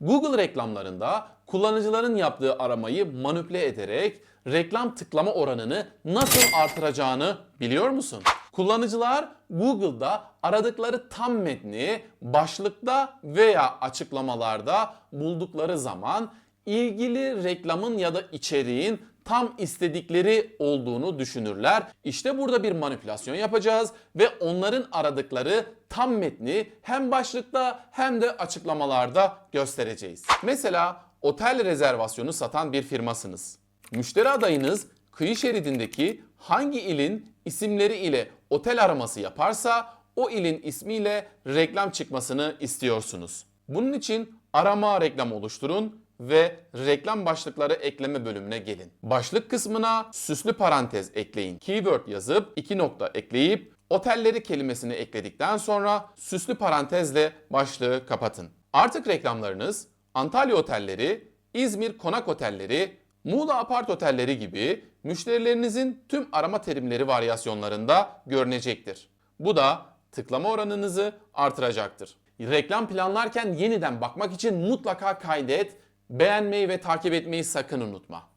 Google reklamlarında kullanıcıların yaptığı aramayı manipüle ederek reklam tıklama oranını nasıl artıracağını biliyor musun? Kullanıcılar Google'da aradıkları tam metni başlıkta veya açıklamalarda buldukları zaman ilgili reklamın ya da içeriğin tam istedikleri olduğunu düşünürler. İşte burada bir manipülasyon yapacağız ve onların aradıkları tam metni hem başlıkta hem de açıklamalarda göstereceğiz. Mesela otel rezervasyonu satan bir firmasınız. Müşteri adayınız kıyı şeridindeki hangi ilin isimleri ile otel araması yaparsa o ilin ismiyle reklam çıkmasını istiyorsunuz. Bunun için arama reklam oluşturun ve reklam başlıkları ekleme bölümüne gelin. Başlık kısmına süslü parantez ekleyin. Keyword yazıp iki nokta ekleyip otelleri kelimesini ekledikten sonra süslü parantezle başlığı kapatın. Artık reklamlarınız Antalya otelleri, İzmir konak otelleri, Muğla apart otelleri gibi müşterilerinizin tüm arama terimleri varyasyonlarında görünecektir. Bu da tıklama oranınızı artıracaktır. Reklam planlarken yeniden bakmak için mutlaka kaydet, beğenmeyi ve takip etmeyi sakın unutma.